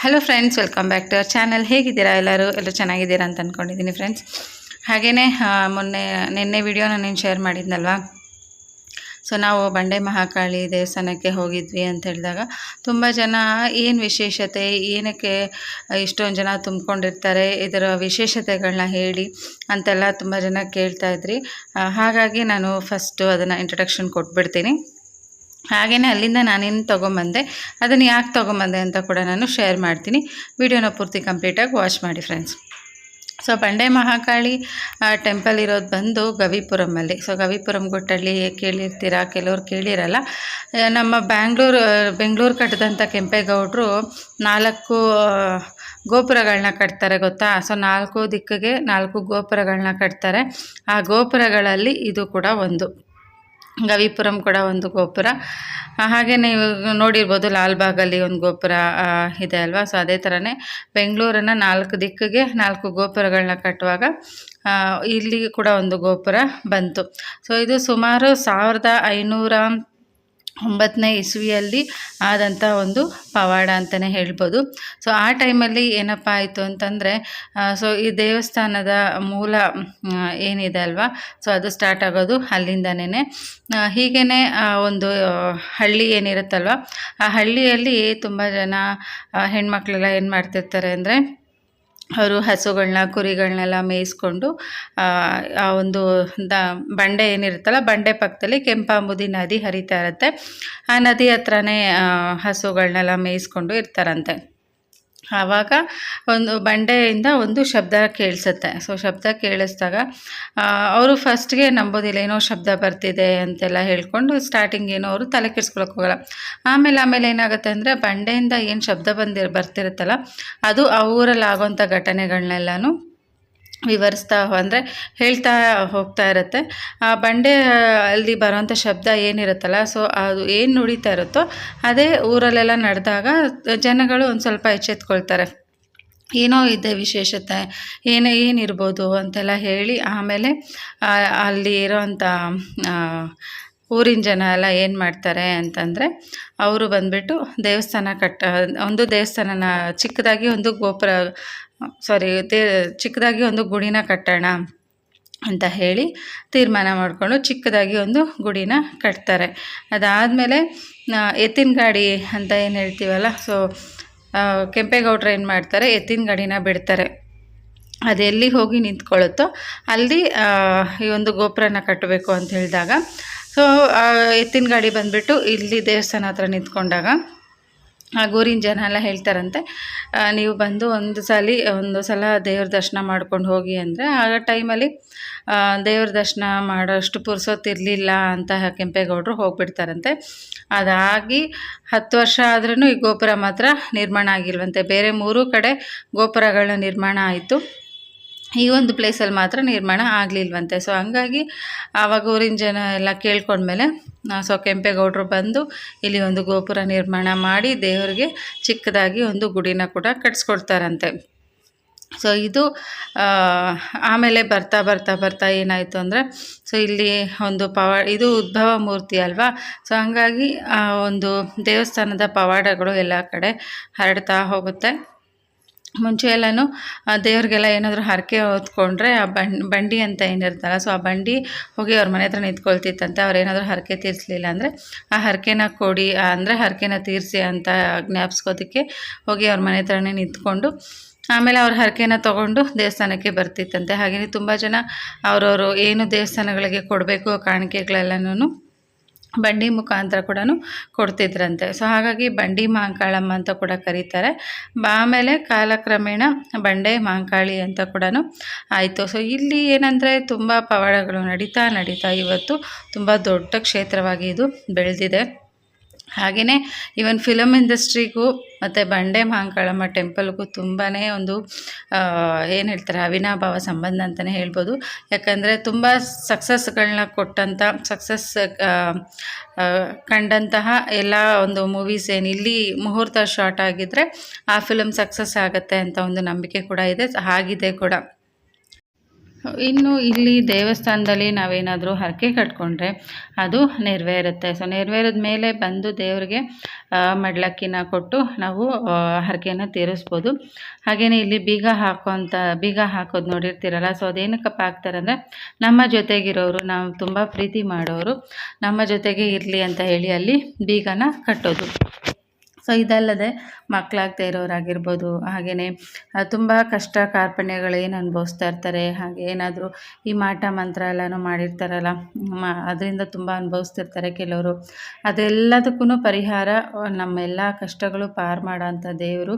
Hello friends welcome back to our channel ಹೇಗಿದ್ದೀರಾ ಎಲ್ಲರೂ? ಎಲ್ಲರೂ ಚೆನ್ನಾಗಿದ್ದೀರಾ ಅಂತ ಅಂದ್ಕೊಂಡಿದ್ದೀನಿ ಫ್ರೆಂಡ್ಸ್ ಹಾಗೆಯೇ ಮೊನ್ನೆ, ನಿನ್ನೆ ವಿಡಿಯೋ ನಾನು ಶೇರ್ ಮಾಡಿದ್ನಲ್ವಾ? ಸೊ ನಾವು ಬಂಡೆ ಮಹಾಕಾಳಿ ದೇವಸ್ಥಾನಕ್ಕೆ ಹೋಗಿದ್ವಿ ಅಂತ ಹೇಳಿದಾಗ ತುಂಬ ಜನ ಏನು ವಿಶೇಷತೆ, ಏನಕ್ಕೆ ಇಷ್ಟೊಂದು ಜನ ತುಂಬಿಕೊಂಡಿರ್ತಾರೆ, ಇದರ ವಿಶೇಷತೆಗಳನ್ನ ಹೇಳಿ ಅಂತೆಲ್ಲ ತುಂಬ ಜನ ಕೇಳ್ತಾ ಇದ್ರಿ. ಹಾಗಾಗಿ ನಾನು ಫಸ್ಟು ಅದನ್ನು ಇಂಟ್ರಡಕ್ಷನ್ ಕೊಟ್ಬಿಡ್ತೀನಿ. ಹಾಗೆಯೇ ಅಲ್ಲಿಂದ ನಾನೇನು ತೊಗೊಂಬಂದೆ, ಅದನ್ನು ಯಾಕೆ ತೊಗೊಂಬಂದೆ ಅಂತ ಕೂಡ ನಾನು ಶೇರ್ ಮಾಡ್ತೀನಿ. ವಿಡಿಯೋನ ಪೂರ್ತಿ ಕಂಪ್ಲೀಟಾಗಿ ವಾಚ್ ಮಾಡಿ ಫ್ರೆಂಡ್ಸ್ ಸೊ ಬಂಡೆ ಮಹಾಕಾಳಿ ಟೆಂಪಲ್ ಇರೋದು ಬಂದು ಗವಿಪುರಮಲ್ಲಿ. ಸೊ ಗವಿಪುರಂ ಗುಟ್ಟಳ್ಳಿ ಕೇಳಿರ್ತೀರಾ? ಕೆಲವ್ರು ಕೇಳಿರಲ್ಲ. ನಮ್ಮ ಬ್ಯಾಂಗ್ಳೂರು ಬೆಂಗಳೂರು ಕಟ್ಟಿದಂಥ ಕೆಂಪೇಗೌಡರು ನಾಲ್ಕು ಗೋಪುರಗಳನ್ನ ಕಟ್ತಾರೆ ಗೊತ್ತಾ? ಸೊ ನಾಲ್ಕು ದಿಕ್ಕಿಗೆ ನಾಲ್ಕು ಗೋಪುರಗಳನ್ನ ಕಟ್ತಾರೆ. ಆ ಗೋಪುರಗಳಲ್ಲಿ ಇದು ಕೂಡ ಒಂದು. ಗವಿಪುರಂ ಕೂಡ ಒಂದು ಗೋಪುರ. ಹಾಗೆ ನೀವು ನೋಡಿರ್ಬೋದು ಲಾಲ್ಬಾಗಲ್ಲಿ ಒಂದು ಗೋಪುರ ಇದೆ ಅಲ್ವಾ? ಸೊ ಅದೇ ಥರನೇ ಬೆಂಗಳೂರನ್ನು ನಾಲ್ಕು ದಿಕ್ಕಿಗೆ ನಾಲ್ಕು ಗೋಪುರಗಳನ್ನ ಕಟ್ಟುವಾಗ ಇಲ್ಲಿ ಕೂಡ ಒಂದು ಗೋಪುರ ಬಂತು. ಸೊ ಇದು ಸುಮಾರು ಸಾವಿರದ ಐನೂರ ಒಂಬತ್ತನೇ ಇಸ್ವಿಯಲ್ಲಿ ಆದಂಥ ಒಂದು ಪವಾಡ ಅಂತಲೇ ಹೇಳ್ಬೋದು. ಸೊ ಆ ಟೈಮಲ್ಲಿ ಏನಪ್ಪ ಆಯಿತು ಅಂತಂದರೆ ಸೊ ಈ ದೇವಸ್ಥಾನದ ಮೂಲ ಏನಿದೆ ಅಲ್ವಾ ಸೊ ಅದು ಸ್ಟಾರ್ಟ್ ಆಗೋದು ಅಲ್ಲಿಂದನೇ ಹೀಗೇ ಒಂದು ಹಳ್ಳಿ ಏನಿರುತ್ತಲ್ವ, ಆ ಹಳ್ಳಿಯಲ್ಲಿ ತುಂಬ ಜನ ಹೆಣ್ಮಕ್ಳೆಲ್ಲ ಏನು ಮಾಡ್ತಿರ್ತಾರೆ ಅಂದರೆ ಅವರು ಹಸುಗಳನ್ನ ಕುರಿಗಳನ್ನೆಲ್ಲ ಮೇಯಿಸ್ಕೊಂಡು, ಆ ಒಂದು ದ, ಬಂಡೆ ಏನಿರುತ್ತಲ್ಲ, ಬಂಡೆ ಪಕ್ಕದಲ್ಲಿ ಕೆಂಪಾಂಬುದಿ ನದಿ ಹರಿತಾ ಇರುತ್ತೆ. ಆ ನದಿ ಹತ್ರನೇ ಹಸುಗಳನ್ನೆಲ್ಲ ಮೇಯಿಸ್ಕೊಂಡು ಇರ್ತಾರಂತೆ. ಆವಾಗ ಒಂದು ಬಂಡೆಯಿಂದ ಒಂದು ಶಬ್ದ ಕೇಳಿಸುತ್ತೆ. ಸೊ ಶಬ್ದ ಕೇಳಿಸ್ದಾಗ ಅವರು ಫಸ್ಟ್ಗೆ ನಂಬೋದಿಲ್ಲ, ಏನೋ ಶಬ್ದ ಬರ್ತಿದೆ ಅಂತೆಲ್ಲ ಹೇಳ್ಕೊಂಡು ಸ್ಟಾರ್ಟಿಂಗ್ ಏನೋ ಅವರು ತಲೆ ಕೆಡ್ಸ್ಕೊಳಕ್ಕೆ ಹೋಗಲ್ಲ. ಆಮೇಲೆ ಆಮೇಲೆ ಏನಾಗುತ್ತೆ ಅಂದರೆ ಬಂಡೆಯಿಂದ ಏನು ಶಬ್ದ ಬಂದಿರ್, ಬರ್ತಿರುತ್ತಲ್ಲ, ಅದು ಆ ಊರಲ್ಲಿ ಆಗೋಂಥ ಘಟನೆಗಳನ್ನೆಲ್ಲನೂ ವಿವರಿಸ್ತಾ ಅಂದರೆ ಹೇಳ್ತಾ ಹೋಗ್ತಾ ಇರುತ್ತೆ. ಆ ಬಂಡೆ ಅಲ್ಲಿ ಬರೋಂಥ ಶಬ್ದ ಏನಿರುತ್ತಲ್ಲ ಸೊ ಅದು ಏನು ನುಡಿತಾ ಇರುತ್ತೋ ಅದೇ ಊರಲ್ಲೆಲ್ಲ ನಡೆದಾಗ ಜನಗಳು ಒಂದು ಸ್ವಲ್ಪ ಎಚ್ಚೆತ್ಕೊಳ್ತಾರೆ. ಏನೋ ಇದೆ ವಿಶೇಷತೆ, ಏನೇ ಏನಿರ್ಬೋದು ಅಂತೆಲ್ಲ ಹೇಳಿ ಆಮೇಲೆ ಅಲ್ಲಿ ಇರೋವಂಥ ಊರಿನ ಜನ ಎಲ್ಲ ಏನು ಮಾಡ್ತಾರೆ ಅಂತಂದರೆ ಅವರು ಬಂದ್ಬಿಟ್ಟು ದೇವಸ್ಥಾನ ಕಟ್ಟ, ಒಂದು ದೇವಸ್ಥಾನನ ಚಿಕ್ಕದಾಗಿ ಒಂದು ಗೋಪುರ ಸಾರಿ ಚಿಕ್ಕದಾಗಿ ಒಂದು ಗುಡಿನ ಕಟ್ಟೋಣ ಅಂತ ಹೇಳಿ ತೀರ್ಮಾನ ಮಾಡಿಕೊಂಡು ಚಿಕ್ಕದಾಗಿ ಒಂದು ಗುಡಿನ ಕಟ್ತಾರೆ. ಅದಾದಮೇಲೆ ಎತ್ತಿನ ಗಾಡಿ ಅಂತ ಏನು ಹೇಳ್ತೀವಲ್ಲ? ಸೊ ಕೆಂಪೇಗೌಡರು ಏನು ಮಾಡ್ತಾರೆ? ಎತ್ತಿನ ಗಾಡಿನ ಬಿಡ್ತಾರೆ. ಅದು ಎಲ್ಲಿ ಹೋಗಿ ನಿಂತ್ಕೊಳ್ಳುತ್ತೋ ಅಲ್ಲಿ ಈ ಒಂದು ಗೋಪುರನ ಕಟ್ಟಬೇಕು ಅಂತ ಹೇಳಿದಾಗ. ಸೊ ಎತ್ತಿನ ಗಾಡಿ ಬಂದುಬಿಟ್ಟು ಇಲ್ಲಿ ದೇವಸ್ಥಾನ ಹತ್ರ ನಿಂತ್ಕೊಂಡಾಗ ಆ ಊರಿನ ಜನ ಎಲ್ಲ ಹೇಳ್ತಾರಂತೆ ನೀವು ಬಂದು ಒಂದು ಸಲ ಒಂದು ಸಲ ದೇವ್ರ ದರ್ಶನ ಮಾಡ್ಕೊಂಡು ಹೋಗಿ ಅಂದರೆ ಆಗ ಟೈಮಲ್ಲಿ ದೇವ್ರ ದರ್ಶನ ಮಾಡೋಷ್ಟು ಪುರ್ಸೊತ್ತಿರಲಿಲ್ಲ ಅಂತ ಕೆಂಪೇಗೌಡರು ಹೋಗ್ಬಿಡ್ತಾರಂತೆ. ಅದಾಗಿ ಹತ್ತು ವರ್ಷ ಆದ್ರೂ ಈ ಗೋಪುರ ಮಾತ್ರ ನಿರ್ಮಾಣ ಆಗಿಲ್ವಂತೆ. ಬೇರೆ ಮೂರೂ ಕಡೆ ಗೋಪುರಗಳ ನಿರ್ಮಾಣ ಆಯಿತು. ಈ ಒಂದು ಪ್ಲೇಸಲ್ಲಿ ಮಾತ್ರ ನಿರ್ಮಾಣ ಆಗಲಿಲ್ವಂತೆ. ಸೊ ಹಂಗಾಗಿ ಆವಾಗ ಊರಿನ ಜನ ಎಲ್ಲ ಕೇಳ್ಕೊಂಡ್ಮೇಲೆ ಸೊ ಕೆಂಪೇಗೌಡರು ಬಂದು ಇಲ್ಲಿ ಒಂದು ಗೋಪುರ ನಿರ್ಮಾಣ ಮಾಡಿ ದೇವರಿಗೆ ಚಿಕ್ಕದಾಗಿ ಒಂದು ಗುಡಿನ ಕೂಡ ಕಟ್ಸ್ಕೊಡ್ತಾರಂತೆ. ಸೊ ಇದು ಆಮೇಲೆ ಬರ್ತಾ ಬರ್ತಾ ಬರ್ತಾ ಏನಾಯಿತು ಅಂದರೆ ಸೊ ಇಲ್ಲಿ ಒಂದು ಪವ, ಇದು ಉದ್ಭವ ಮೂರ್ತಿ ಅಲ್ವಾ? ಸೊ ಹಂಗಾಗಿ ಒಂದು ದೇವಸ್ಥಾನದ ಪವಾಡಗಳು ಎಲ್ಲ ಕಡೆ ಹರಡ್ತಾ ಹೋಗುತ್ತೆ. ಮುಂಚೆ ಎಲ್ಲನೂ ದೇವ್ರಿಗೆಲ್ಲ ಏನಾದರೂ ಹರಕೆ ಹೊತ್ಕೊಂಡ್ರೆ ಆ ಬಂಡಿ ಅಂತ ಏನಿರ್ತಲ್ಲ ಸೊ ಆ ಬಂಡಿ ಹೋಗಿ ಅವ್ರ ಮನೆ ಹತ್ರ ನಿಂತ್ಕೊಳ್ತಿತ್ತಂತೆ, ಅವ್ರು ಏನಾದರೂ ಹರಕೆ ತೀರಿಸ್ಲಿಲ್ಲ ಅಂದರೆ, ಆ ಹರಕೆನ ಕೊಡಿ ಅಂದರೆ ಹರಕೆನ ತೀರಿಸಿ ಅಂತ ಜ್ಞಾಪಿಸ್ಕೋದಕ್ಕೆ ಹೋಗಿ ಅವ್ರ ಮನೆ ಹತ್ರನೇ ನಿಂತ್ಕೊಂಡು, ಆಮೇಲೆ ಅವ್ರ ಹರಕೆನ ತೊಗೊಂಡು ದೇವಸ್ಥಾನಕ್ಕೆ ಬರ್ತಿತ್ತಂತೆ. ಹಾಗೆಯೇ ತುಂಬ ಜನ ಅವರವರು ಏನು ದೇವಸ್ಥಾನಗಳಿಗೆ ಕೊಡಬೇಕು ಕಾಣಿಕೆಗಳೆಲ್ಲನೂ ಬಂಡಿ ಮುಖಾಂತರ ಕೂಡ ಕೊಡ್ತಿದ್ರಂತೆ. ಸೊ ಹಾಗಾಗಿ ಬಂಡಿ ಮಾಂಕಾಳಮ್ಮ ಅಂತ ಕೂಡ ಕರೀತಾರೆ. ಆಮೇಲೆ ಕಾಲಕ್ರಮೇಣ ಬಂಡೆ ಮಾಂಕಾಳಿ ಅಂತ ಕೂಡ ಆಯಿತು. ಸೊ ಇಲ್ಲಿ ಏನಂದರೆ ತುಂಬ ಪವಾಡಗಳು ನಡೀತಾ ನಡೀತಾ ಇವತ್ತು ತುಂಬ ದೊಡ್ಡ ಕ್ಷೇತ್ರವಾಗಿ ಇದು ಬೆಳೆದಿದೆ. ಹಾಗೆಯೇ ಈವನ್ ಫಿಲಮ್ ಇಂಡಸ್ಟ್ರಿಗೂ ಮತ್ತು ಬಂಡೆ ಮಹಾಂಕಾಳಮ್ಮ ಟೆಂಪಲ್ಗೂ ತುಂಬಾ ಒಂದು ಏನು ಹೇಳ್ತಾರೆ, ಅವಿನಾಭಾವ ಸಂಬಂಧ ಅಂತಲೇ ಹೇಳ್ಬೋದು. ಯಾಕಂದರೆ ತುಂಬ ಸಕ್ಸಸ್ಗಳನ್ನ ಕೊಟ್ಟಂಥ ಸಕ್ಸಸ್ ಕಂಡಂತಹ ಎಲ್ಲ ಒಂದು ಮೂವೀಸ್ ಏನು ಇಲ್ಲಿ ಮುಹೂರ್ತ ಶಾರ್ಟ್ ಆಗಿದ್ದರೆ ಆ ಫಿಲಮ್ ಸಕ್ಸಸ್ ಆಗುತ್ತೆ ಅಂತ ಒಂದು ನಂಬಿಕೆ ಕೂಡ ಇದೆ ಆಗಿದೆ ಕೂಡ. ಇನ್ನು ಇಲ್ಲಿ ದೇವಸ್ಥಾನದಲ್ಲಿ ನಾವೇನಾದರೂ ಹರಕೆ ಕಟ್ಕೊಂಡ್ರೆ ಅದು ನೆರವೇರುತ್ತೆ. ಸೊ ನೆರವೇರಿದ ಮೇಲೆ ಬಂದು ದೇವರಿಗೆ ಮಡ್ಲಕ್ಕಿನ ಕೊಟ್ಟು ನಾವು ಹರಕೆಯನ್ನು ತೀರಿಸ್ಬೋದು. ಹಾಗೆಯೇ ಇಲ್ಲಿ ಬೀಗ ಹಾಕೋಂಥ ಬೀಗ ಹಾಕೋದು ನೋಡಿರ್ತೀರಲ್ಲ, ಸೊ ಅದೇನಕ್ಕಪ್ಪ ಹಾಕ್ತಾರೆ ಅಂದರೆ ನಮ್ಮ ಜೊತೆಗಿರೋರು, ನಾವು ತುಂಬ ಪ್ರೀತಿ ಮಾಡೋರು, ನಮ್ಮ ಜೊತೆಗೆ ಇರಲಿ ಅಂತ ಹೇಳಿ ಅಲ್ಲಿ ಬೀಗನ ಕಟ್ಟೋದು. ಸೊ ಇದಲ್ಲದೆ ಮಕ್ಕಳಾಗ್ತಾ ಇರೋರಾಗಿರ್ಬೋದು. ಹಾಗೆಯೇ ತುಂಬ ಕಷ್ಟ ಕಾರ್ಪಣ್ಯಗಳು ಏನು ಅನುಭವಿಸ್ತಾ ಇರ್ತಾರೆ, ಹಾಗೆ ಏನಾದರೂ ಈ ಮಾಟ ಮಂತ್ರ ಎಲ್ಲನೂ ಮಾಡಿರ್ತಾರಲ್ಲ, ಮ, ಅದರಿಂದ ತುಂಬ ಅನುಭವಿಸ್ತಿರ್ತಾರೆ ಕೆಲವರು. ಅದೆಲ್ಲದಕ್ಕೂ ಪರಿಹಾರ, ನಮ್ಮೆಲ್ಲ ಕಷ್ಟಗಳು ಪಾರು ಮಾಡೋಂಥ ದೇವರು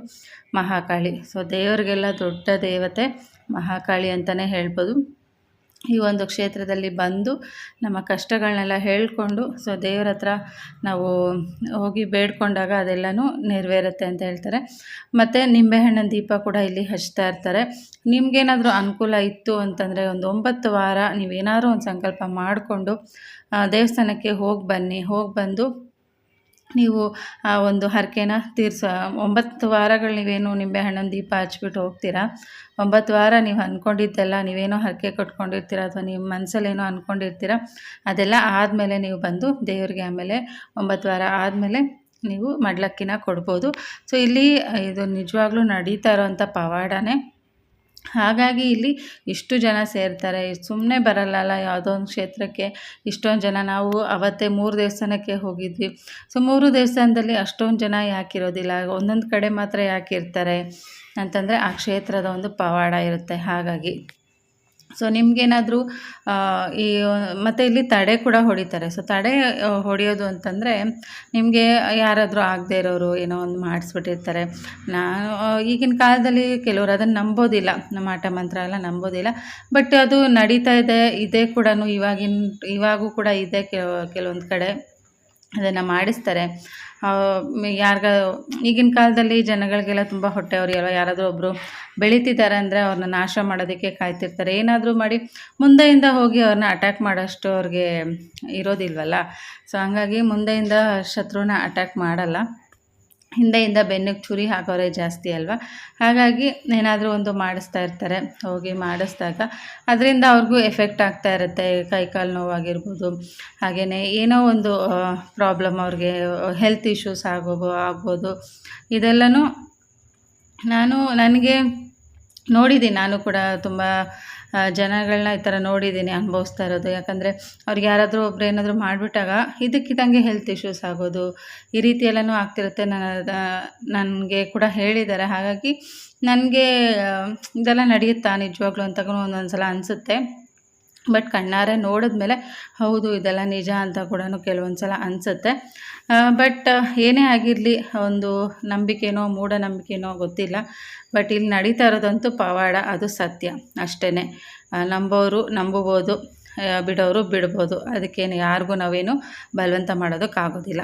ಮಹಾಕಾಳಿ. ಸೊ ದೇವರಿಗೆಲ್ಲ ದೊಡ್ಡ ದೇವತೆ ಮಹಾಕಾಳಿ ಅಂತಲೇ ಹೇಳ್ಬೋದು. ಈ ಒಂದು ಕ್ಷೇತ್ರದಲ್ಲಿ ಬಂದು ನಮ್ಮ ಕಷ್ಟಗಳನ್ನೆಲ್ಲ ಹೇಳಿಕೊಂಡು, ಸೊ ದೇವ್ರ ಹತ್ರ ನಾವು ಹೋಗಿ ಬೇಡ್ಕೊಂಡಾಗ ಅದೆಲ್ಲನೂ ನೆರವೇರುತ್ತೆ ಅಂತ ಹೇಳ್ತಾರೆ. ಮತ್ತು ನಿಂಬೆಹಣ್ಣಿನ ದೀಪ ಕೂಡ ಇಲ್ಲಿ ಹಚ್ತಾ ಇರ್ತಾರೆ. ನಿಮಗೇನಾದರೂ ಅನುಕೂಲ ಇತ್ತು ಅಂತಂದರೆ ಒಂದು ಒಂಬತ್ತು ವಾರ ನೀವೇನಾದ್ರೂ ಒಂದು ಸಂಕಲ್ಪ ಮಾಡಿಕೊಂಡು ದೇವಸ್ಥಾನಕ್ಕೆ ಹೋಗಿ ಬನ್ನಿ. ಹೋಗಿ ಬಂದು ನೀವು, ಆ, ಒಂದು ಹರಕೆನ ತೀರ್ಸ. ಒಂಬತ್ತು ವಾರಗಳು ನೀವೇನು ನಿಂಬೆಹಣ್ಣಿನ ದೀಪ ಹಚ್ಬಿಟ್ಟು ಹೋಗ್ತೀರಾ? ಒಂಬತ್ತು ವಾರ ನೀವು ಅಂದ್ಕೊಂಡಿದ್ದೆಲ್ಲ ನೀವೇನೋ ಹರಕೆ ಕಟ್ಕೊಂಡಿರ್ತೀರ ಅಥವಾ ನಿಮ್ಮ ಮನಸ್ಸಲ್ಲೇನೋ ಅಂದ್ಕೊಂಡಿರ್ತೀರ ಅದೆಲ್ಲ ಆದಮೇಲೆ ನೀವು ಬಂದು ದೇವರಿಗೆ ಆಮೇಲೆ ಒಂಬತ್ತು ವಾರ ಆದಮೇಲೆ ನೀವು ಮಡ್ಲಕ್ಕಿನ ಕೊಡ್ಬೋದು. ಸೊ, ಇಲ್ಲಿ ಇದು ನಿಜವಾಗ್ಲೂ ನಡೀತಾ ಇರೋವಂಥ ಪವಾಡನೇ ಹಾಗಾಗಿ ಇಲ್ಲಿ ಇಷ್ಟು ಜನ ಸೇರ್ತಾರೆ. ಸುಮ್ಮನೆ ಬರಲ್ಲಲ್ಲ ಯಾವುದೋ ಒಂದು ಕ್ಷೇತ್ರಕ್ಕೆ. ಇಷ್ಟೊಂದು ಜನ ನಾವು ಅವತ್ತೇ ಮೂರು ದೇವಸ್ಥಾನಕ್ಕೆ ಹೋಗಿದ್ವಿ. ಸೊ, ಮೂರು ದೇವಸ್ಥಾನದಲ್ಲಿ ಅಷ್ಟೊಂದು ಜನ ಯಾಕಿರೋದಿಲ್ಲ ಒಂದೊಂದು ಕಡೆ ಮಾತ್ರ ಯಾಕೆ ಇರ್ತಾರೆ? ಅಂತಂದರೆ ಆ ಕ್ಷೇತ್ರದ ಒಂದು ಪವಾಡ ಇರುತ್ತೆ. ಹಾಗಾಗಿ ಸೊ ನಿಮಗೇನಾದರೂ ಈ, ಮತ್ತು ಇಲ್ಲಿ ತಡೆ ಕೂಡ ಹೊಡಿತಾರೆ. ಸೊ ತಡೆ ಹೊಡೆಯೋದು ಅಂತಂದರೆ, ನಿಮಗೆ ಯಾರಾದರೂ ಆಗದೆ ಇರೋರು ಏನೋ ಒಂದು ಮಾಡಿಸ್ಬಿಟ್ಟಿರ್ತಾರೆ. ನಾನು ಈಗಿನ ಕಾಲದಲ್ಲಿ ಕೆಲವರು ಅದನ್ನು ನಂಬೋದಿಲ್ಲ. ನಮ್ಮ ಆಟ ಮಂತ್ರ ಎಲ್ಲ ನಂಬೋದಿಲ್ಲ. ಬಟ್ ಅದು ನಡೀತಾ ಇದೆ ಇದೆ ಕೂಡ ಇವಾಗಿನ, ಇವಾಗೂ ಕೂಡ ಇದೆ ಕೆಲವೊಂದು ಕಡೆ ಅದನ್ನು ಮಾಡಿಸ್ತಾರೆ. ಯಾರಿಗ, ಈಗಿನ ಕಾಲದಲ್ಲಿ ಜನಗಳಿಗೆಲ್ಲ ತುಂಬ ಹೊಟ್ಟೆ ಅವರು ಅಲ್ವಾ ಯಾರಾದರೂ ಒಬ್ಬರು ಬೆಳೀತಿದ್ದಾರೆ ಅಂದರೆ ಅವ್ರನ್ನ ನಾಶ ಮಾಡೋದಕ್ಕೆ ಕಾಯ್ತಿರ್ತಾರೆ. ಏನಾದರೂ ಮಾಡಿ ಮುಂದೆಯಿಂದ ಹೋಗಿ ಅವ್ರನ್ನ ಅಟ್ಯಾಕ್ ಮಾಡೋಷ್ಟು ಅವ್ರಿಗೆ ಇರೋದಿಲ್ವಲ್ಲ? ಸೊ ಹಂಗಾಗಿ ಮುಂದೆಯಿಂದ ಶತ್ರುನ ಅಟ್ಯಾಕ್ ಮಾಡಲ್ಲ. ಹಿಂದೆಯಿಂದ ಬೆನ್ನಿಗೆ ಚುರಿ ಹಾಕೋರೆ ಜಾಸ್ತಿ ಅಲ್ವಾ? ಹಾಗಾಗಿ ಏನಾದರೂ ಒಂದು ಮಾಡಿಸ್ತಾ ಇರ್ತಾರೆ, ಹೋಗಿ ಮಾಡಿಸಿದಾಗ ಅದರಿಂದ ಅವ್ರಿಗೂ ಎಫೆಕ್ಟ್ ಆಗ್ತಾ ಇರುತ್ತೆ ಕೈ ಕಾಲು ನೋವಾಗಿರ್ಬೋದು. ಹಾಗೆಯೇ ಏನೋ ಒಂದು ಪ್ರಾಬ್ಲಮ್ ಅವ್ರಿಗೆ ಹೆಲ್ತ್ ಇಶ್ಯೂಸ್ ಆಗೋಬೋ ಆಗ್ಬೋದು. ಇದೆಲ್ಲನೂ ನಾನು, ನನಗೆ ನೋಡಿದ್ದೀನಿ, ನಾನು ಕೂಡ ತುಂಬ ಜನಗಳನ್ನ ಈ ಥರ ನೋಡಿದ್ದೀನಿ, ಅನುಭವಿಸ್ತಾ ಇರೋದು. ಯಾಕಂದರೆ ಅವ್ರಿಗೆ ಯಾರಾದರೂ ಒಬ್ರು ಏನಾದರೂ ಮಾಡಿಬಿಟ್ಟಾಗ ಇದಕ್ಕಿದ್ದಂಗೆ ಹೆಲ್ತ್ ಇಶ್ಯೂಸ್ ಆಗೋದು. ಈ ರೀತಿ ಎಲ್ಲನೂ ಆಗ್ತಿರುತ್ತೆ ನನ್ನ, ನನಗೆ ಕೂಡ ಹೇಳಿದ್ದಾರೆ. ಹಾಗಾಗಿ ನನಗೆ ಇದೆಲ್ಲ ನಡೆಯುತ್ತಾ ನಿಜವಾಗ್ಲೂ ಅಂತ ಒಂದೊಂದು ಸಲ ಅನಿಸುತ್ತೆ. ಬಟ್ ಕಣ್ಣಾರೆ ನೋಡಿದ್ಮೇಲೆ, ಹೌದು ಇದೆಲ್ಲ ನಿಜ ಅಂತ ಕೂಡ ಕೆಲವೊಂದು ಸಲ ಅನಿಸುತ್ತೆ ಬಟ್ ಏನೇ ಆಗಿರಲಿ, ಒಂದು ನಂಬಿಕೆನೋ ಮೂಢನಂಬಿಕೆನೋ ಗೊತ್ತಿಲ್ಲ. ಬಟ್ ಇಲ್ಲಿ ನಡೀತಾ ಇರೋದಂತೂ ಪವಾಡ, ಅದು ಸತ್ಯ ಅಷ್ಟೇ ನಂಬೋರು ನಂಬಬೋದು ಬಿಡೋರು ಬಿಡ್ಬೋದು. ಅದಕ್ಕೇನು ಯಾರಿಗೂ ನಾವೇನು ಬಲವಂತ ಮಾಡೋದಕ್ಕಾಗೋದಿಲ್ಲ.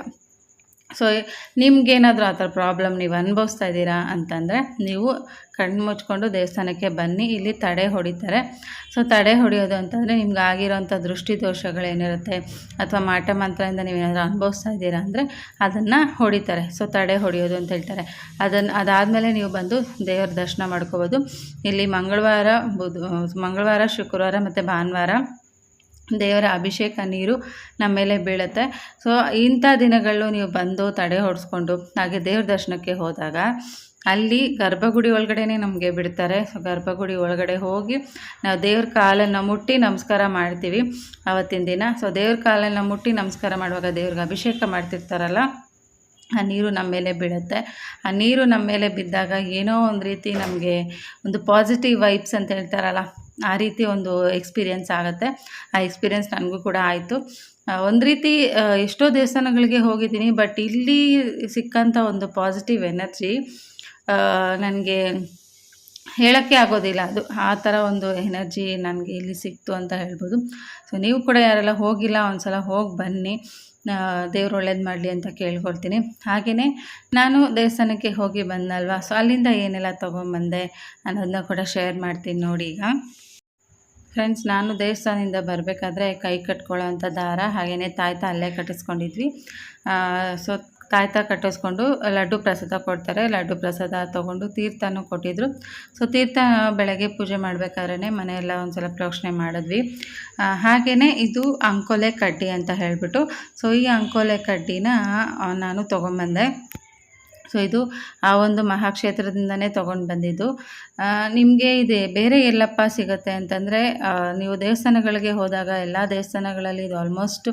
ಸೊ ನಿಮ್ಗೇನಾದರೂ ಆ ಥರ ಪ್ರಾಬ್ಲಮ್ ನೀವು ಅನುಭವಿಸ್ತಾ ಇದ್ದೀರಾ ಅಂತಂದರೆ, ನೀವು ಕಣ್ಣು ಮುಚ್ಕೊಂಡು ದೇವಸ್ಥಾನಕ್ಕೆ ಬನ್ನಿ, ಇಲ್ಲಿ ತಡೆ ಹೊಡಿತಾರೆ. ಸೊ ತಡೆ ಹೊಡೆಯೋದು ಅಂತಂದರೆ ನಿಮ್ಗೆ ಆಗಿರೋಂಥ ದೃಷ್ಟಿದೋಷಗಳೇನಿರುತ್ತೆ ಅಥವಾ ಮಾಟ ಮಂತ್ರದಿಂದ ನೀವೇನಾದರೂ ಅನುಭವಿಸ್ತಾ ಇದ್ದೀರಾ ಅಂದರೆ ಅದನ್ನು ಹೊಡಿತಾರೆ. ಸೊ ತಡೆ ಹೊಡೆಯೋದು ಅಂತ ಹೇಳ್ತಾರೆ. ಅದನ್ನು ಅದಾದಮೇಲೆ ನೀವು ಬಂದು ದೇವರ ದರ್ಶನ ಮಾಡ್ಕೋಬೋದು. ಇಲ್ಲಿ ಮಂಗಳವಾರ, ಬುಧ, ಮಂಗಳವಾರ, ಶುಕ್ರವಾರ ಮತ್ತು ಭಾನುವಾರ ದೇವರ ಅಭಿಷೇಕ ನೀರು ನಮ್ಮ ಮೇಲೆ ಬೀಳುತ್ತೆ. ಸೊ ಇಂಥ ದಿನಗಳು ನೀವು ಬಂದು ತಡೆ ಹೊಡೆಸ್ಕೊಂಡು ಹಾಗೆ ದೇವ್ರ ದರ್ಶನಕ್ಕೆ ಹೋದಾಗ ಅಲ್ಲಿ ಗರ್ಭಗುಡಿ ಒಳಗಡೆನೇ ನಮಗೆ ಬಿಡ್ತಾರೆ. ಸೊ ಗರ್ಭಗುಡಿ ಒಳಗಡೆ ಹೋಗಿ ನಾವು ದೇವ್ರ ಕಾಲನ್ನು ಮುಟ್ಟಿ ನಮಸ್ಕಾರ ಮಾಡ್ತೀವಿ ಆವತ್ತಿನ ದಿನ. ಸೊ ದೇವ್ರ ಕಾಲನ್ನು ಮುಟ್ಟಿ ನಮಸ್ಕಾರ ಮಾಡುವಾಗ ದೇವ್ರಿಗೆ ಅಭಿಷೇಕ ಮಾಡ್ತಿರ್ತಾರಲ್ಲ, ಆ ನೀರು ನಮ್ಮ ಮೇಲೆ ಬೀಳುತ್ತೆ. ಆ ನೀರು ನಮ್ಮ ಮೇಲೆ ಬಿದ್ದಾಗ ಏನೋ ಒಂದು ರೀತಿ ನಮಗೆ ಒಂದು ಪಾಸಿಟಿವ್ ವೈಬ್ಸ್ ಅಂತ ಹೇಳ್ತಾರಲ್ಲ ಆ ರೀತಿ ಒಂದು ಎಕ್ಸ್ಪೀರಿಯೆನ್ಸ್ ಆಗುತ್ತೆ. ಆ ಎಕ್ಸ್ಪೀರಿಯೆನ್ಸ್ ನನಗೂ ಕೂಡ ಆಯಿತು. ಒಂದು ರೀತಿ ಎಷ್ಟೋ ದೇವಸ್ಥಾನಗಳಿಗೆ ಹೋಗಿದ್ದೀನಿ, ಬಟ್ ಇಲ್ಲಿ ಸಿಕ್ಕಂಥ ಒಂದು ಪಾಸಿಟಿವ್ ಎನರ್ಜಿ ನನಗೆ ಹೇಳೋಕ್ಕೆ ಆಗೋದಿಲ್ಲ. ಅದು ಆ ಥರ ಒಂದು ಎನರ್ಜಿ ನನಗೆ ಇಲ್ಲಿ ಸಿಕ್ತು ಅಂತ ಹೇಳ್ಬೋದು. ಸೊ ನೀವು ಕೂಡ ಯಾರೆಲ್ಲ ಹೋಗಿಲ್ಲ ಒಂದು ಸಲ ಹೋಗಿ ಬನ್ನಿ. ದೇವ್ರು ಒಳ್ಳೇದು ಮಾಡಲಿ ಅಂತ ಕೇಳ್ಕೊಳ್ತೀನಿ. ಹಾಗೆಯೇ ನಾನು ದೇವಸ್ಥಾನಕ್ಕೆ ಹೋಗಿ ಬಂದಲ್ವಾ? ಸೊ ಅಲ್ಲಿಂದ ಏನೆಲ್ಲ ತೊಗೊಂಬಂದೆ ಅನ್ನೋದನ್ನ ಕೂಡ ಶೇರ್ ಮಾಡ್ತೀನಿ ನೋಡಿ ಈಗ. ಫ್ರೆಂಡ್ಸ್ ನಾನು ದೇವಸ್ಥಾನದಿಂದ ಬರಬೇಕಾದ್ರೆ ಕೈ ಕಟ್ಕೊಳ್ಳೋ ಅಂಥ ದಾರ ಹಾಗೆಯೇ ತಾಯ್ತ ಅಲ್ಲೇ ಕಟ್ಟಿಸ್ಕೊಂಡಿದ್ವಿ. ಸೊ ತಾಯ್ತ ಕಟ್ಟಿಸ್ಕೊಂಡು ಲಡ್ಡು ಪ್ರಸಾದ ಕೊಡ್ತಾರೆ. ಲಡ್ಡು ಪ್ರಸಾದ ತೊಗೊಂಡು ತೀರ್ಥನೂ ಕೊಟ್ಟಿದ್ದರು ಸೊ ತೀರ್ಥ ಬೆಳಗ್ಗೆ ಪೂಜೆ ಮಾಡಬೇಕಾದ್ರೆ ಮನೆಯೆಲ್ಲ ಒಂದು ಸಲ ಪ್ರೋಕ್ಷಣೆ ಮಾಡಿದ್ವಿ ಹಾಗೆಯೇ ಇದು ಅಂಕೋಲೆ ಕಡ್ಡಿ ಅಂತ ಹೇಳಿಬಿಟ್ಟು. ಸೊ ಈ ಅಂಕೋಲೆ ಕಡ್ಡಿನ ನಾನು ತೊಗೊಂಬಂದೆ. ಸೊ ಇದು ಆ ಒಂದು ಮಹಾಕ್ಷೇತ್ರದಿಂದನೇ ತೊಗೊಂಡು ಬಂದಿದ್ದು. ನಿಮಗೆ ಇದೆ, ಬೇರೆ ಎಲ್ಲಪ್ಪ ಸಿಗುತ್ತೆ ಅಂತಂದರೆ ನೀವು ದೇವಸ್ಥಾನಗಳಿಗೆ ಹೋದಾಗ ಎಲ್ಲ ದೇವಸ್ಥಾನಗಳಲ್ಲಿ ಇದು ಆಲ್ಮೋಸ್ಟ್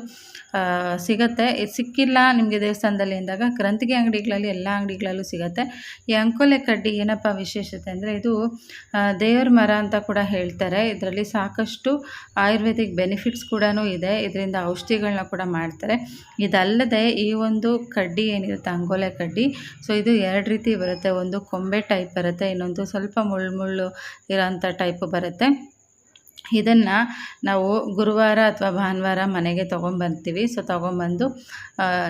ಸಿಗುತ್ತೆ. ಇದು ಸಿಕ್ಕಿಲ್ಲ ನಿಮಗೆ ದೇವಸ್ಥಾನದಲ್ಲಿ ಅಂದಾಗ ಕ್ರಂತಿಗೆ ಅಂಗಡಿಗಳಲ್ಲಿ, ಎಲ್ಲ ಅಂಗಡಿಗಳಲ್ಲೂ ಸಿಗುತ್ತೆ. ಈ ಅಂಕೋಲೆ ಕಡ್ಡಿ ಏನಪ್ಪ ವಿಶೇಷತೆ ಅಂದರೆ, ಇದು ದೇವ್ರ ಮರ ಅಂತ ಕೂಡ ಹೇಳ್ತಾರೆ. ಇದರಲ್ಲಿ ಸಾಕಷ್ಟು ಆಯುರ್ವೇದಿಕ್ ಬೆನಿಫಿಟ್ಸ್ ಕೂಡ ಇದೆ. ಇದರಿಂದ ಔಷಧಿಗಳನ್ನ ಕೂಡ ಮಾಡ್ತಾರೆ. ಇದಲ್ಲದೆ ಈ ಒಂದು ಕಡ್ಡಿ ಏನಿರುತ್ತೆ, ಅಂಕೋಲೆ ಕಡ್ಡಿ ಸೊ ಇದು ಎರಡು ರೀತಿ ಬರುತ್ತೆ. ಒಂದು ಕೊಂಬೆ ಟೈಪ್ ಬರುತ್ತೆ, ಇನ್ನೊಂದು ಸ್ವಲ್ಪ ಮುಳ್ಳು ಮುಳ್ಳು ಇರೋಂಥ ಟೈಪ್ ಬರುತ್ತೆ. ಇದನ್ನು ನಾವು ಗುರುವಾರ ಅಥವಾ ಭಾನುವಾರ ಮನೆಗೆ ತೊಗೊಂಬರ್ತೀವಿ ಸೊ, ತೊಗೊಂಬಂದು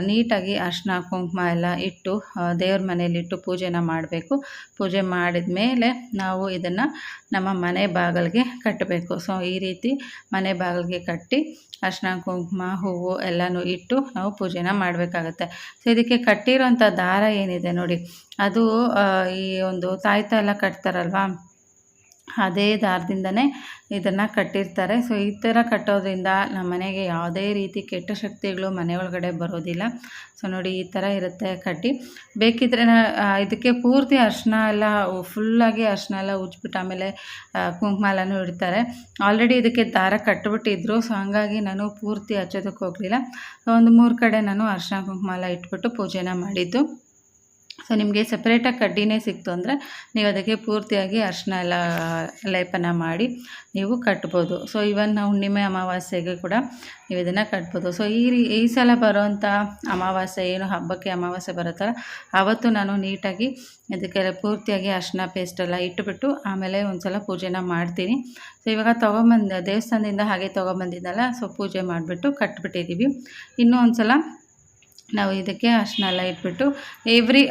ನೀಟಾಗಿ ಅರ್ಶಿನ ಕುಂಕುಮ ಎಲ್ಲ ಇಟ್ಟು ದೇವ್ರ ಮನೇಲಿಟ್ಟು ಪೂಜೆನ ಮಾಡಬೇಕು. ಪೂಜೆ ಮಾಡಿದ ಮೇಲೆ ನಾವು ಇದನ್ನು ನಮ್ಮ ಮನೆ ಬಾಗಿಲಿಗೆ ಕಟ್ಟಬೇಕು. ಸೊ, ಈ ರೀತಿ ಮನೆ ಬಾಗಿಲಿಗೆ ಕಟ್ಟಿ ಅರ್ಶಿನ ಕುಂಕುಮ, ಹೂವು ಎಲ್ಲನೂ ಇಟ್ಟು ನಾವು ಪೂಜೆನ ಮಾಡಬೇಕಾಗತ್ತೆ. ಸೊ, ಇದಕ್ಕೆ ಕಟ್ಟಿರೋಂಥ ದಾರ ಏನಿದೆ ನೋಡಿ. ಅದು ಈ ಒಂದು ತಾಯ್ತ ಎಲ್ಲ ಕಟ್ತಾರಲ್ವಾ? ಅದೇ ದಾರದಿಂದನೇ ಇದನ್ನು ಕಟ್ಟಿರ್ತಾರೆ. ಸೊ ಈ ಥರ ಕಟ್ಟೋದ್ರಿಂದ ನಮ್ಮ ಮನೆಗೆ ಯಾವುದೇ ರೀತಿ ಕೆಟ್ಟ ಶಕ್ತಿಗಳು ಮನೆ ಒಳಗಡೆ ಬರೋದಿಲ್ಲ. ಸೊ ನೋಡಿ ಈ ಥರ ಇರುತ್ತೆ ಕಟ್ಟಿ. ಬೇಕಿದ್ರೆ ಇದಕ್ಕೆ ಪೂರ್ತಿ ಅರ್ಶಿನ ಎಲ್ಲ ಫುಲ್ಲಾಗಿ ಅರ್ಶಿನ ಎಲ್ಲ ಉಜ್ಬಿಟ್ಟು ಆಮೇಲೆ ಕುಂಕುಮಾಲನೂ ಇಡ್ತಾರೆ. ಆಲ್ರೆಡಿ ಇದಕ್ಕೆ ದಾರ ಕಟ್ಟಿಬಿಟ್ಟಿದ್ರು ಸೊ ಹಾಗಾಗಿ ನಾನು ಪೂರ್ತಿ ಹಚ್ಚೋದಕ್ಕೆ ಹೋಗಲಿಲ್ಲ. ಒಂದು ಮೂರು ಕಡೆ ನಾನು ಅರ್ಶಿನ ಕುಂಕುಮ ಇಟ್ಬಿಟ್ಟು ಪೂಜೆನ ಮಾಡಿದ್ದು. ಸೊ ನಿಮಗೆ ಸಪ್ರೇಟಾಗಿ ಕಡ್ಡಿನೇ ಸಿಕ್ತು ಅಂದರೆ ನೀವು ಅದಕ್ಕೆ ಪೂರ್ತಿಯಾಗಿ ಅರಿಶಿನ ಎಲ್ಲ ಲೇಪನ ಮಾಡಿ ನೀವು ಕಟ್ಬೋದು. ಸೊ ಇವನ್ ಹುಣ್ಣಿಮೆ ಅಮಾವಾಸ್ಯೆಗೆ ಕೂಡ ನೀವು ಇದನ್ನು ಕಟ್ಬೋದು. ಸೊ ಈ ರೀ, ಈ ಸಲ ಬರೋವಂಥ ಅಮಾವಾಸ್ಯೆ ಏನು ಹಬ್ಬಕ್ಕೆ ಅಮಾವಾಸ್ಯೆ ಬರುತ್ತಲ್ಲ ಆವತ್ತು ನಾನು ನೀಟಾಗಿ ಇದಕ್ಕೆಲ್ಲ ಪೂರ್ತಿಯಾಗಿ ಅರಿಶಿನ ಪೇಸ್ಟೆಲ್ಲ ಇಟ್ಟುಬಿಟ್ಟು ಆಮೇಲೆ ಒಂದು ಸಲ ಪೂಜೆನ ಮಾಡ್ತೀನಿ. ಸೊ ಇವಾಗ ತೊಗೊಂಬಂದು, ದೇವಸ್ಥಾನದಿಂದ ಹಾಗೆ ತೊಗೊಂಬಂದಿದ್ದಲ್ಲ ಸೊ ಪೂಜೆ ಮಾಡಿಬಿಟ್ಟು ಕಟ್ಬಿಟ್ಟಿದ್ದೀವಿ ಇನ್ನೂ ಒಂದು ಸಲ ನಾವು ಇದಕ್ಕೆ ಅರ್ಶಿನ ಎಲ್ಲ ಇಟ್ಬಿಟ್ಟು ಎವ್ರಿ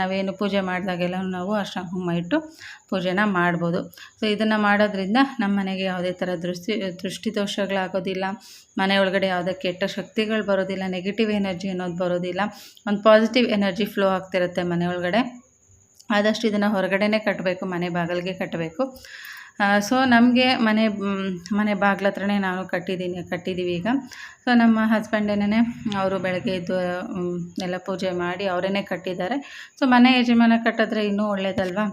ನಾವೇನು ಪೂಜೆ ಮಾಡಿದಾಗೆಲ್ಲ ನಾವು ಅರ್ಶಿನ, ಕುಂಕುಮ ಇಟ್ಟು ಪೂಜೆನ ಮಾಡ್ಬೋದು. ಸೊ ಇದನ್ನು ಮಾಡೋದ್ರಿಂದ ನಮ್ಮ ಮನೆಗೆ ಯಾವುದೇ ಥರ ದೃಷ್ಟಿ ದೃಷ್ಟಿ ದೋಷಗಳಾಗೋದಿಲ್ಲ. ಮನೆ ಒಳಗಡೆ ಯಾವುದೇ ಕೆಟ್ಟ ಶಕ್ತಿಗಳು ಬರೋದಿಲ್ಲ ನೆಗೆಟಿವ್ ಎನರ್ಜಿ ಅನ್ನೋದು ಬರೋದಿಲ್ಲ. ಒಂದು ಪಾಸಿಟಿವ್ ಎನರ್ಜಿ ಫ್ಲೋ ಆಗ್ತಿರುತ್ತೆ ಮನೆ ಒಳಗಡೆ. ಆದಷ್ಟು ಇದನ್ನು ಹೊರಗಡೆನೇ ಕಟ್ಟಬೇಕು, ಮನೆ ಬಾಗಿಲಿಗೆ ಕಟ್ಟಬೇಕು. ಸೊ ನಮಗೆ ಮನೆ ಮನೆ ಬಾಗ್ಲ ಹತ್ರನೇ ನಾನು ಕಟ್ಟಿದ್ದೀನಿ ಕಟ್ಟಿದ್ದೀವಿ ಈಗ. ಸೊ ನಮ್ಮ ಹಸ್ಬೆಂಡೇನೇ ಅವರು ಬೆಳಗ್ಗೆ ಎದ್ದು ಎಲ್ಲ ಪೂಜೆ ಮಾಡಿ ಅವರೇ ಕಟ್ಟಿದ್ದಾರೆ. ಸೊ ಮನೆ ಯಜಮಾನ ಕಟ್ಟಿದ್ರೆ ಇನ್ನೂ ಒಳ್ಳೇದಲ್ವಾ?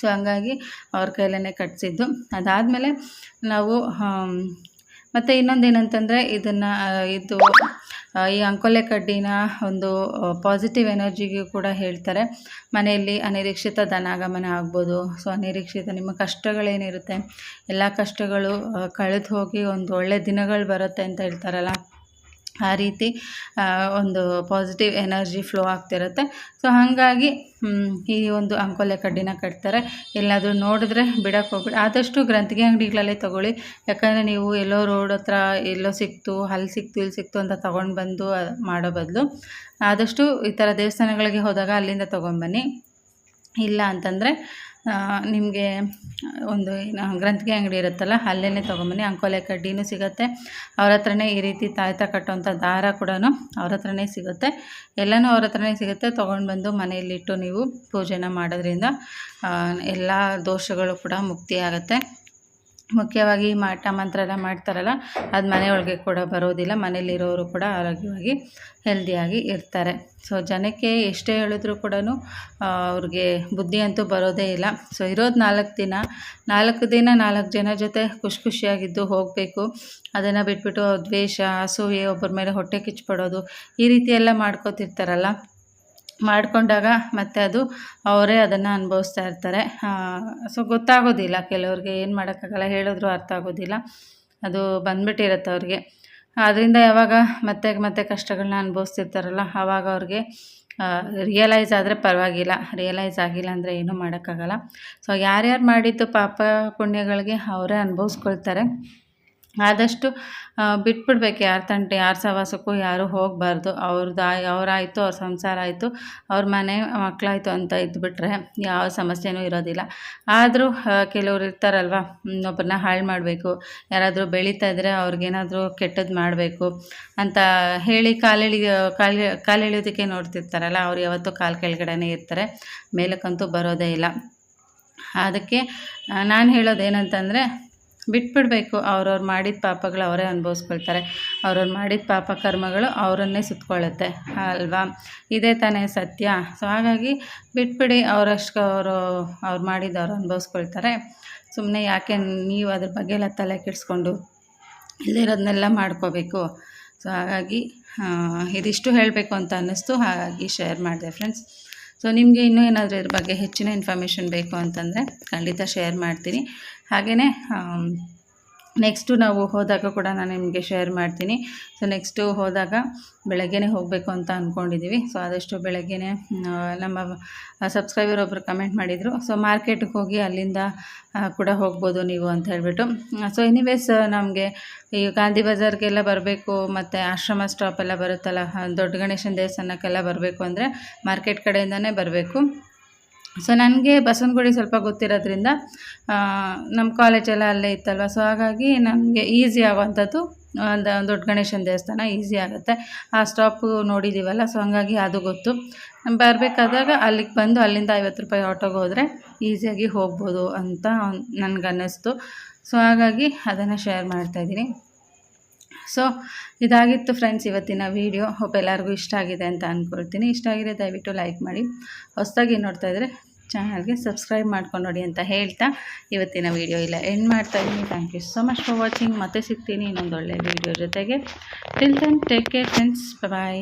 ಸೊ ಹಂಗಾಗಿ ಅವ್ರ ಕೈಲೇ ಕಟ್ಟಿಸಿದ್ದು ಅದಾದಮೇಲೆ ನಾವು ಮತ್ತು ಇನ್ನೊಂದು ಏನಂತಂದರೆ ಇದನ್ನು ಇದು ಈ ಅಂಕೋಲೆ ಕಡ್ಡಿನ ಒಂದು ಪಾಸಿಟಿವ್ ಎನರ್ಜಿಗೆ ಕೂಡ ಹೇಳ್ತಾರೆ. ಮನೆಯಲ್ಲಿ ಅನಿರೀಕ್ಷಿತ ಧನಾಗಮನ ಆಗ್ಬೋದು. ಸೊ ಅನಿರೀಕ್ಷಿತ ನಿಮ್ಮ ಕಷ್ಟಗಳೇನಿರುತ್ತೆ? ಎಲ್ಲ ಕಷ್ಟಗಳು ಕಳೆದು ಹೋಗಿ ಒಂದು ಒಳ್ಳೆ ದಿನಗಳು ಬರುತ್ತೆ ಅಂತ ಹೇಳ್ತಾರಲ್ಲ. ಆ ರೀತಿ ಒಂದು ಪಾಸಿಟಿವ್ ಎನರ್ಜಿ ಫ್ಲೋ ಆಗ್ತಿರುತ್ತೆ. ಸೊ ಹಾಗಾಗಿ ಈ ಒಂದು ಅಂಕೋಲೆ ಕಡ್ಡಿನ ಕಟ್ತಾರೆ. ಎಲ್ಲಾದರೂ ನೋಡಿದ್ರೆ ಬಿಡಕ್ಕೆ ಹೋಗ್ಬಿಡಿ. ಆದಷ್ಟು ಗ್ರಂಥಿಗೆ ಅಂಗಡಿಗಳಲ್ಲೇ ತೊಗೊಳ್ಳಿ. ಯಾಕಂದರೆ ನೀವು ಎಲ್ಲೋ ರೋಡ್ ಹತ್ರ ಎಲ್ಲೋ ಸಿಕ್ತು, ಅಲ್ಲಿ ಸಿಕ್ತು, ಇಲ್ಲಿ ಸಿಕ್ತು ಅಂತ ತೊಗೊಂಡು ಬಂದು ಮಾಡೋ ಬದಲು. ಆದಷ್ಟು ಈ ಥರ ದೇವಸ್ಥಾನಗಳಿಗೆ ಹೋದಾಗ ಅಲ್ಲಿಂದ ತೊಗೊಂಬನ್ನಿ ಇಲ್ಲ ಅಂತಂದರೆ ನಿಮಗೆ ಒಂದು ಏನು ಗ್ರಂಥಿಗೆ ಅಂಗಡಿ ಇರುತ್ತಲ್ಲ ಅಲ್ಲೇ ತೊಗೊಂಬನ್ನಿ. ಅಂಕೋಲೆ ಕಡ್ಡಿನೂ ಸಿಗುತ್ತೆ. ಅವ್ರ ಹತ್ರನೇ ಈ ರೀತಿ ತಾಯ್ತ ಕಟ್ಟುವಂಥ ದಾರ ಕೂಡ ಅವ್ರ ಹತ್ರನೇ ಸಿಗುತ್ತೆ. ಎಲ್ಲನೂ ಅವ್ರ ಹತ್ರನೇ ಸಿಗುತ್ತೆ. ತೊಗೊಂಡು ಬಂದು ಮನೆಯಲ್ಲಿಟ್ಟು ನೀವು ಪೂಜೆನ ಮಾಡೋದ್ರಿಂದ ಎಲ್ಲ ದೋಷಗಳು ಕೂಡ ಮುಕ್ತಿ ಆಗುತ್ತೆ ಮುಖ್ಯವಾಗಿ ಮಾಟ ಮಂತ್ರ ಎಲ್ಲ ಮಾಡ್ತಾರಲ್ಲ, ಅದು ಮನೆಯೊಳಗೆ ಕೂಡ ಬರೋದಿಲ್ಲ ಮನೇಲಿರೋರು ಕೂಡ ಆರೋಗ್ಯವಾಗಿ ಹೆಲ್ದಿಯಾಗಿ ಇರ್ತಾರೆ. ಸೊ ಜನಕ್ಕೆ ಎಷ್ಟೇ ಹೇಳಿದ್ರು ಕೂಡ ಅವ್ರಿಗೆ ಬುದ್ಧಿ ಅಂತೂ ಬರೋದೇ ಇಲ್ಲ. ಸೊ ಇರೋದು ನಾಲ್ಕು ದಿನ ನಾಲ್ಕು ದಿನ ನಾಲ್ಕು ಜನ ಜೊತೆ ಖುಷಿ ಖುಷಿಯಾಗಿದ್ದು ಹೋಗಬೇಕು. ಅದನ್ನು ಬಿಟ್ಬಿಟ್ಟು ದ್ವೇಷ, ಅಸೂಯೆ, ಒಬ್ಬರ ಮೇಲೆ ಹೊಟ್ಟೆ ಕಿಚ್ಪಡೋದು ಈ ರೀತಿಯೆಲ್ಲ ಮಾಡ್ಕೋತಿರ್ತಾರಲ್ಲ. ಮಾಡಿಕೊಂಡಾಗ ಮತ್ತೆ ಅದು ಅವರೇ ಅದನ್ನು ಅನುಭವಿಸ್ತಾ ಇರ್ತಾರೆ. ಸೊ ಗೊತ್ತಾಗೋದಿಲ್ಲ, ಕೆಲವ್ರಿಗೆ ಏನು ಮಾಡೋಕ್ಕಾಗಲ್ಲ, ಹೇಳಿದ್ರು ಅರ್ಥ ಆಗೋದಿಲ್ಲ. ಅದು ಬಂದ್ಬಿಟ್ಟಿರುತ್ತೆ ಅವ್ರಿಗೆ. ಅದರಿಂದ ಯಾವಾಗ ಮತ್ತೆ ಮತ್ತೆ ಕಷ್ಟಗಳನ್ನ ಅನುಭವಿಸ್ತಿರ್ತಾರಲ್ಲ ಆವಾಗ ಅವ್ರಿಗೆ ರಿಯಲೈಸ್ ಆದರೆ ಪರವಾಗಿಲ್ಲ. ರಿಯಲೈಸ್ ಆಗಿಲ್ಲ ಅಂದರೆ ಏನೂ ಮಾಡೋಕ್ಕಾಗಲ್ಲ. ಸೊ ಯಾರ್ಯಾರು ಮಾಡಿದ್ದು ಪಾಪ ಪುಣ್ಯಗಳಿಗೆ ಅವರೇ ಅನುಭವಿಸ್ಕೊಳ್ತಾರೆ. ಆದಷ್ಟು ಬಿಟ್ಬಿಡ್ಬೇಕು ಯಾರ ತಂಟೆ, ಯಾರ ಸಹವಾಸಕ್ಕೂ ಯಾರೂ ಹೋಗಬಾರ್ದು. ಅವ್ರದ್ದು ಅವರಾಯಿತು, ಅವ್ರ ಸಂಸಾರ ಆಯಿತು, ಅವ್ರ ಮನೆ ಮಕ್ಕಳಾಯಿತು ಅಂತ ಇದ್ದುಬಿಟ್ರೆ ಯಾವ ಸಮಸ್ಯೆನೂ ಇರೋದಿಲ್ಲ. ಆದರೂ ಕೆಲವ್ರು ಇರ್ತಾರಲ್ವ ಇನ್ನೊಬ್ಬರನ್ನ ಹಾಳು ಮಾಡಬೇಕು, ಯಾರಾದರೂ ಬೆಳೀತಾ ಇದ್ದರೆ ಅವ್ರಿಗೇನಾದರೂ ಕೆಟ್ಟದ್ದು ಮಾಡಬೇಕು ಅಂತ ಹೇಳಿ ಕಾಲೆಳಿ, ಕಾಲು ಕಾಲೆಳೆಯೋದಕ್ಕೆ ನೋಡ್ತಿರ್ತಾರಲ್ಲ, ಅವ್ರು ಯಾವತ್ತೂ ಕಾಲು ಕೆಳಗಡೆನೇ ಇರ್ತಾರೆ, ಮೇಲಕ್ಕಂತೂ ಬರೋದೇ ಇಲ್ಲ. ಅದಕ್ಕೆ ನಾನು ಹೇಳೋದು ಏನಂತಂದರೆ ಬಿಟ್ಬಿಡಬೇಕು. ಅವ್ರವ್ರು ಮಾಡಿದ ಪಾಪಗಳು ಅವರೇ ಅನುಭವಿಸ್ಕೊಳ್ತಾರೆ. ಅವ್ರವ್ರು ಮಾಡಿದ ಪಾಪ ಕರ್ಮಗಳು ಅವರನ್ನೇ ಸುತ್ತಕೊಳ್ಳುತ್ತೆ ಅಲ್ವಾ? ಇದೇ ತಾನೇ ಸತ್ಯ. ಸೊ ಹಾಗಾಗಿ ಬಿಟ್ಬಿಡಿ. ಅವರಷ್ಟು ಅವರು ಅವ್ರು ಮಾಡಿದ್ದು ಅವರು ಅನುಭವಿಸ್ಕೊಳ್ತಾರೆ. ಸುಮ್ಮನೆ ಯಾಕೆ ನೀವು ಅದ್ರ ಬಗ್ಗೆ ಎಲ್ಲ ತಲೆ ಕೆಡಿಸ್ಕೊಂಡು ಇಲ್ಲಿರೋದನ್ನೆಲ್ಲ ಮಾಡ್ಕೋಬೇಕು? ಸೊ ಹಾಗಾಗಿ ಇದಿಷ್ಟು ಹೇಳಬೇಕು ಅಂತ ಅನ್ನಿಸ್ತು. ಹಾಗಾಗಿ ಶೇರ್ ಮಾಡಿದೆ ಫ್ರೆಂಡ್ಸ್. ಸೊ ನಿಮಗೆ ಇನ್ನೂ ಏನಾದರೂ ಇದ್ರ ಬಗ್ಗೆ ಹೆಚ್ಚಿನ ಇನ್ಫಾರ್ಮೇಷನ್ ಬೇಕು ಅಂತಂದರೆ ಖಂಡಿತ ಶೇರ್ ಮಾಡ್ತೀನಿ. ಹಾಗೆಯೇ ನೆಕ್ಸ್ಟು ನಾವು ಹೋದಾಗ ಕೂಡ ನಾನು ನಿಮಗೆ ಶೇರ್ ಮಾಡ್ತೀನಿ. ಸೊ ನೆಕ್ಸ್ಟು ಹೋದಾಗ ಬೆಳಗ್ಗೆನೇ ಹೋಗಬೇಕು ಅಂತ ಅಂದ್ಕೊಂಡಿದ್ದೀವಿ ಸೊ ಆದಷ್ಟು ಬೆಳಗ್ಗೆನೇ ನಮ್ಮ ಸಬ್ಸ್ಕ್ರೈಬರ್ ಒಬ್ಬರು ಕಮೆಂಟ್ ಮಾಡಿದರು. ಸೊ ಮಾರ್ಕೆಟ್ಗೆ ಹೋಗಿ ಅಲ್ಲಿಂದ ಕೂಡ ಹೋಗ್ಬೋದು ನೀವು ಅಂತ ಹೇಳಿಬಿಟ್ಟು. ಸೊ ಎನಿವೇಸ್ ನಮಗೆ ಈ ಗಾಂಧಿ ಬಜಾರ್ಗೆಲ್ಲ ಬರಬೇಕು, ಮತ್ತು ಆಶ್ರಮ ಸ್ಟಾಪ್ ಎಲ್ಲ ಬರುತ್ತಲ್ಲ ದೊಡ್ಡ ಗಣೇಶನ ದೇವಸ್ಥಾನಕ್ಕೆಲ್ಲ ಬರಬೇಕು ಅಂದರೆ ಮಾರ್ಕೆಟ್ ಕಡೆಯಿಂದನೇ ಬರಬೇಕು. ಸೊ ನನಗೆ ಬಸವನಗುಡಿ ಸ್ವಲ್ಪ ಗೊತ್ತಿರೋದ್ರಿಂದ ನಮ್ಮ ಕಾಲೇಜೆಲ್ಲ ಅಲ್ಲೇ ಇತ್ತಲ್ವ? ಸೊ ಹಾಗಾಗಿ ನನಗೆ ಈಸಿ ಆಗುವಂಥದ್ದು ಒಂದು ದೊಡ್ಡ ಗಣೇಶನ ದೇವಸ್ಥಾನ ಈಸಿ ಆಗುತ್ತೆ. ಆ ಸ್ಟಾಪು ನೋಡಿದ್ದೀವಲ್ಲ ಸೊ ಹಂಗಾಗಿ ಅದು ಗೊತ್ತು. ಬರಬೇಕಾದಾಗ ಅಲ್ಲಿಗೆ ಬಂದು ಅಲ್ಲಿಂದ ಐವತ್ತು ರೂಪಾಯಿ ಆಟೋಗೆ ಹೋದರೆ ಈಸಿಯಾಗಿ ಹೋಗ್ಬೋದು ಅಂತ ನನಗನ್ನಿಸ್ತು. ಸೊ ಹಾಗಾಗಿ ಅದನ್ನು ಶೇರ್ ಮಾಡ್ತಾಯಿದ್ದೀನಿ ಸೊ ಇದಾಗಿತ್ತು ಫ್ರೆಂಡ್ಸ್ ಇವತ್ತಿನ ವೀಡಿಯೋ ಹೋಪ್ ಎಲ್ಲರಿಗೂ ಇಷ್ಟ ಆಗಿದೆ ಅಂತ ಅಂದ್ಕೊಳ್ತೀನಿ ಇಷ್ಟ ಆಗಿದೆ ದಯವಿಟ್ಟು ಲೈಕ್ ಮಾಡಿ. ಹೊಸದಾಗಿ ನೋಡ್ತಾ ಇದ್ದರೆ ಚಾನಲ್ಗೆ ಸಬ್ಸ್ಕ್ರೈಬ್ ಮಾಡ್ಕೊಂಡು ನೋಡಿ ಅಂತ ಹೇಳ್ತಾ ಇವತ್ತಿನ ವೀಡಿಯೋ ಇಲ್ಲ ಎಂಡ್ ಮಾಡ್ತಾ ಇದ್ದೀನಿ. Thank you so much for watching ಮತ್ತೆ ಸಿಗ್ತೀನಿ ಇನ್ನೊಂದು ಒಳ್ಳೆಯ ವೀಡಿಯೋ ಜೊತೆಗೆ. Till then take care friends bye